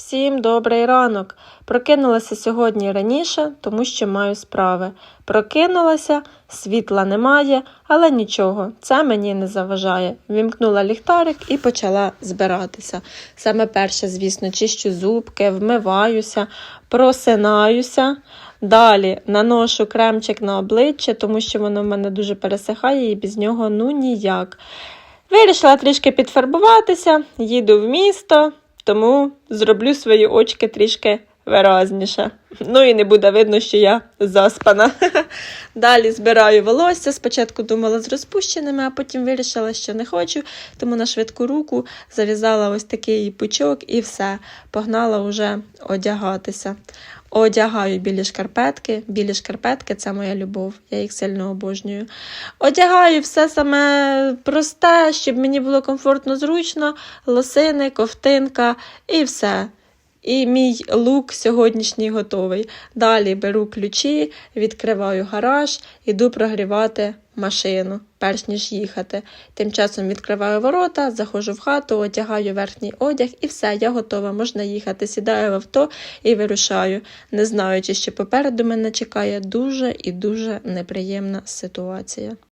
Всім добрий ранок. Прокинулася сьогодні раніше, тому що маю справи. Прокинулася, світла немає, але нічого, це мені не заважає. Вімкнула ліхтарик і почала збиратися. Саме перше, звісно, чищу зубки, вмиваюся, просинаюся. Далі наношу кремчик на обличчя, тому що воно в мене дуже пересихає і без нього ну ніяк. Вирішила трішки підфарбуватися, їду в місто, тому зроблю свої очки трішки виразніше. Ну і не буде видно, що я заспана. Далі збираю волосся. Спочатку думала з розпущеними, а потім вирішила, що не хочу, тому на швидку руку зав'язала ось такий пучок і все. Погнала вже одягатися. Одягаю білі шкарпетки. Білі шкарпетки це моя любов, я їх сильно обожнюю. Одягаю все саме просте, щоб мені було комфортно, зручно, лосини, ковтинка і все. І мій лук сьогоднішній готовий. Далі беру ключі, відкриваю гараж, іду прогрівати машину, перш ніж їхати. Тим часом відкриваю ворота, заходжу в хату, одягаю верхній одяг і все, я готова. Можна їхати. Сідаю в авто і вирушаю, не знаючи, що попереду мене чекає дуже і дуже неприємна ситуація.